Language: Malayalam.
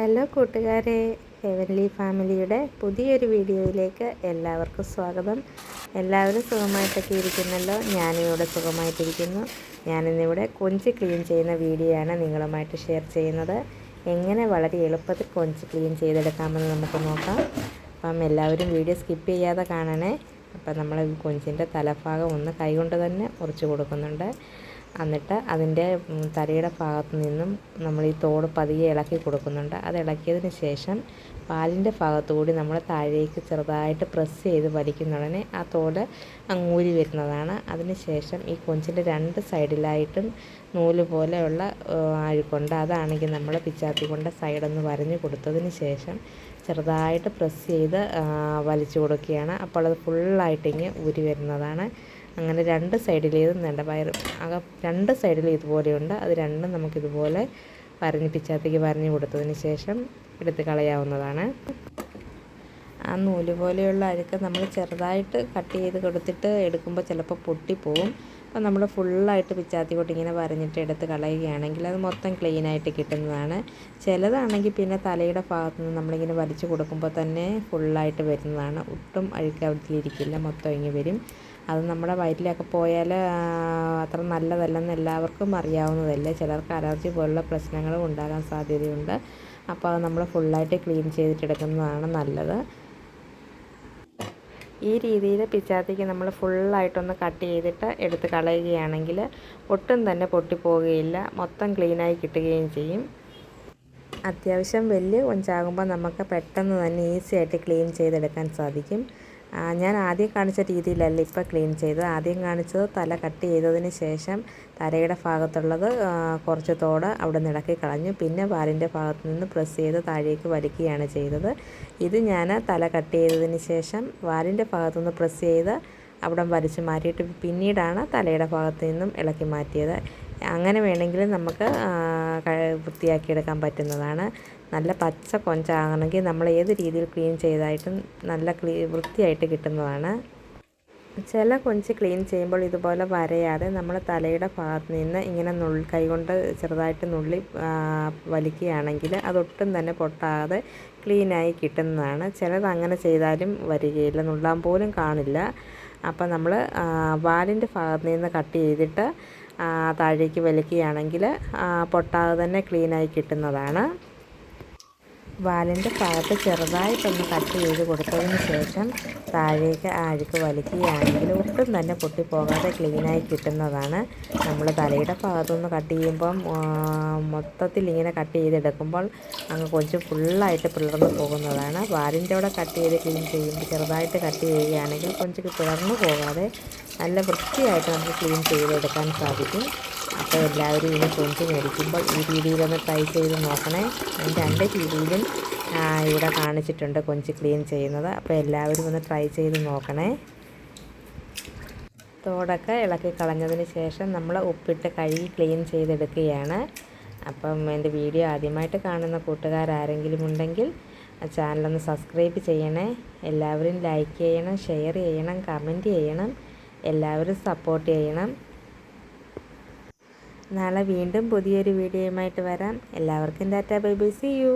ഹലോ കൂട്ടുകാരെ ഹെവൻലി ഫാമിലിയുടെ പുതിയൊരു വീഡിയോയിലേക്ക് എല്ലാവർക്കും സ്വാഗതം. എല്ലാവരും സുഖമായിട്ടൊക്കെ ഇരിക്കുന്നല്ലോ? ഞാനിവിടെ സുഖമായിട്ടിരിക്കുന്നു. ഞാനിന്നിവിടെ കൊഞ്ച് ക്ലീൻ ചെയ്യുന്ന വീഡിയോ ആണ് നിങ്ങളുമായിട്ട് ഷെയർ ചെയ്യുന്നത്. എങ്ങനെ വളരെ എളുപ്പത്തിൽ കൊഞ്ച് ക്ലീൻ ചെയ്തെടുക്കാമെന്ന് നമുക്ക് നോക്കാം. അപ്പം എല്ലാവരും വീഡിയോ സ്കിപ്പ് ചെയ്യാതെ കാണണേ. അപ്പം നമ്മൾ കൊഞ്ചിന്റെ തലഭാഗം ഒന്ന് കൈകൊണ്ട് തന്നെ മുറിച്ച് കൊടുക്കുന്നുണ്ട്. എന്നിട്ട് അതിന്റെ തലയുടെ ഭാഗത്തു നിന്നും നമ്മൾ ഈ തോട് പതിയെ ഇളക്കി കൊടുക്കുന്നുണ്ട്. അത് ഇളക്കിയതിന് ശേഷം പാലിന്റെ ഭാഗത്തു കൂടി നമ്മൾ താഴേക്ക് ചെറുതായിട്ട് പ്രസ് ചെയ്ത് വലിക്കുന്ന ഉടനെ ആ തോട് അങ്ങൂരി വരുന്നതാണ്. അതിന് ശേഷം ഈ കൊഞ്ചിന്റെ രണ്ട് സൈഡിലായിട്ടും നൂൽ പോലെയുള്ള അഴുക്കുണ്ട്. അതാണെങ്കിൽ നമ്മൾ പിച്ചാത്തി കൊണ്ട സൈഡൊന്ന് വരഞ്ഞു കൊടുത്തതിന് ശേഷം ചെറുതായിട്ട് പ്രസ് ചെയ്ത് വലിച്ചു കൊടുക്കുകയാണ്. അപ്പോൾ അത് ഫുള്ളായിട്ടിങ്ങ് ഊരി വരുന്നതാണ്. അങ്ങനെ രണ്ട് സൈഡിലേതും വേണ്ട വയറ് ആകെ രണ്ട് സൈഡിലും ഇതുപോലെയുണ്ട് അത് രണ്ടും നമുക്കിതുപോലെ വരഞ്ഞ് പിച്ചാത്തേക്ക് വരഞ്ഞ് കൊടുത്തതിന് ശേഷം എടുത്ത് കളയാവുന്നതാണ്. ആ നൂൽ പോലെയുള്ള അഴുക്ക് നമ്മൾ ചെറുതായിട്ട് കട്ട് ചെയ്ത് കൊടുത്തിട്ട് എടുക്കുമ്പോൾ ചിലപ്പോൾ പൊട്ടിപ്പോവും. അപ്പോൾ നമ്മൾ ഫുള്ളായിട്ട് പിച്ചാത്തി കൊണ്ട് ഇങ്ങനെ വരഞ്ഞിട്ട് എടുത്ത് കളയുകയാണെങ്കിൽ അത് മൊത്തം ക്ലീനായിട്ട് കിട്ടുന്നതാണ്. ചിലതാണെങ്കിൽ പിന്നെ തലയുടെ ഭാഗത്ത് നിന്ന് നമ്മളിങ്ങനെ വലിച്ചു കൊടുക്കുമ്പോൾ തന്നെ ഫുള്ളായിട്ട് വരുന്നതാണ്. ഒട്ടും അഴുക്ക് അതിലിരിക്കില്ല മൊത്തം ഇങ്ങനെ വരും. അത് നമ്മുടെ വയറ്റിലൊക്കെ പോയാൽ അത്ര നല്ലതല്ലെന്ന് എല്ലാവർക്കും അറിയാവുന്നതല്ലേ. ചിലർക്ക് അലർജി പോലുള്ള പ്രശ്നങ്ങളും ഉണ്ടാകാൻ സാധ്യതയുണ്ട്. അപ്പോൾ അത് നമ്മൾ ഫുള്ളായിട്ട് ക്ലീൻ ചെയ്തിട്ടെടുക്കുന്നതാണ് നല്ലത്. ഈ രീതിയിൽ പിച്ചാത്തിക്ക് നമ്മൾ ഫുള്ളായിട്ടൊന്ന് കട്ട് ചെയ്തിട്ട് എടുത്ത് കളയുകയാണെങ്കിൽ ഒട്ടും തന്നെ പൊട്ടിപ്പോവുകയില്ല. മൊത്തം ക്ലീനായി കിട്ടുകയും ചെയ്യും. അത്യാവശ്യം വലിയ കൊഞ്ചാകുമ്പോൾ നമുക്ക് പെട്ടെന്ന് തന്നെ ഈസി ആയിട്ട് ക്ലീൻ ചെയ്തെടുക്കാൻ സാധിക്കും. ഞാൻ ആദ്യം കാണിച്ച രീതിയിലല്ല ഇപ്പോൾ ക്ലീൻ ചെയ്തത്. ആദ്യം കാണിച്ചത് തല കട്ട് ചെയ്തതിന് ശേഷം തലയുടെ ഭാഗത്തുള്ളത് കുറച്ച് തോട് അവിടെ നിടക്കി കളഞ്ഞു. പിന്നെ വാലിന്റെ ഭാഗത്ത് നിന്ന് പ്രസ് ചെയ്ത് താഴേക്ക് വലിക്കുകയാണ് ചെയ്തത്. ഇത് ഞാൻ തല കട്ട് ചെയ്തതിന് ശേഷം വാലിന്റെ ഭാഗത്തു നിന്ന് പ്രസ് ചെയ്ത് അവിടെ വലിച്ചു മാറ്റിയിട്ട് പിന്നീടാണ് തലയുടെ ഭാഗത്ത് നിന്നും ഇളക്കി മാറ്റിയത്. അങ്ങനെ വേണമെങ്കിൽ നമുക്ക് വൃത്തിയാക്കിയെടുക്കാൻ പറ്റുന്നതാണ്. നല്ല പച്ച കൊഞ്ചാകണമെങ്കിൽ നമ്മൾ ഏത് രീതിയിൽ ക്ലീൻ ചെയ്തായിട്ടും നല്ല ക്ലീ വൃത്തിയായിട്ട് കിട്ടുന്നതാണ്. ചില കൊഞ്ച് ക്ലീൻ ചെയ്യുമ്പോൾ ഇതുപോലെ വരയാതെ നമ്മൾ തലയുടെ ഭാഗത്ത് നിന്ന് ഇങ്ങനെ നുള്ളി കൈകൊണ്ട് ചെറുതായിട്ട് നുള്ളി വലിക്കുകയാണെങ്കിൽ അതൊട്ടും തന്നെ പൊട്ടാതെ ക്ലീനായി കിട്ടുന്നതാണ്. ചിലത് അങ്ങനെ ചെയ്താലും വരികയില്ല നുള്ളാൻ പോലും കാണില്ല. അപ്പം നമ്മൾ വാലിന്റെ ഭാഗത്ത് നിന്ന് കട്ട് ചെയ്തിട്ട് താഴേക്ക് വലിക്കുകയാണെങ്കിൽ പൊട്ടാതെ തന്നെ ക്ലീനായി കിട്ടുന്നതാണ്. വാലിന്റെ ഭാഗത്ത് ചെറുതായിട്ടൊന്ന് കട്ട് ചെയ്ത് കൊടുത്തതിന് ശേഷം താഴേക്ക് അഴുക്ക് വലിക്കുകയാണെങ്കിൽ ഒട്ടും തന്നെ പൊട്ടിപ്പോകാതെ ക്ലീനായി കിട്ടുന്നതാണ്. നമ്മൾ തലയുടെ ഭാഗത്തുനിന്ന് കട്ട് ചെയ്യുമ്പം മൊത്തത്തിൽ ഇങ്ങനെ കട്ട് ചെയ്തെടുക്കുമ്പോൾ അങ്ങ് കൊഞ്ച് ഫുള്ളായിട്ട് പിളർന്നു പോകുന്നതാണ്. വാലിന്റെ അവിടെ കട്ട് ചെയ്ത് ക്ലീൻ ചെയ്യുമ്പോൾ ചെറുതായിട്ട് കട്ട് ചെയ്യുകയാണെങ്കിൽ കൊഞ്ച് പിളർന്നു പോകാതെ നല്ല വൃത്തിയായിട്ട് നമുക്ക് ക്ലീൻ ചെയ്തെടുക്കാൻ സാധിക്കും. അപ്പോൾ എല്ലാവരും ഇനി കൊഞ്ച് മേടിക്കുമ്പോൾ ഈ രീതിയിലൊന്ന് ട്രൈ ചെയ്ത് നോക്കണേ. ഞാൻ രണ്ട് രീതിയിലും ഇവിടെ കാണിച്ചിട്ടുണ്ട് കൊഞ്ച് ക്ലീൻ ചെയ്യുന്നത്. അപ്പോൾ എല്ലാവരും ഒന്ന് ട്രൈ ചെയ്ത് നോക്കണേ. തോടൊക്കെ ഇളക്കി കളഞ്ഞതിന് ശേഷം നമ്മൾ ഉപ്പിട്ട് കഴുകി ക്ലീൻ ചെയ്തെടുക്കുകയാണ്. അപ്പം എന്റെ വീഡിയോ ആദ്യമായിട്ട് കാണുന്ന കൂട്ടുകാരാരെങ്കിലും ഉണ്ടെങ്കിൽ ചാനലൊന്ന് സബ്സ്ക്രൈബ് ചെയ്യണേ. എല്ലാവരും ലൈക്ക് ചെയ്യണം ഷെയർ ചെയ്യണം കമന്റ് ചെയ്യണം. എല്ലാവരും സപ്പോർട്ട് ചെയ്യണം. നാളെ വീണ്ടും പുതിയൊരു വീഡിയോയുമായിട്ട് വരാം. എല്ലാവർക്കും tata bye bye. See you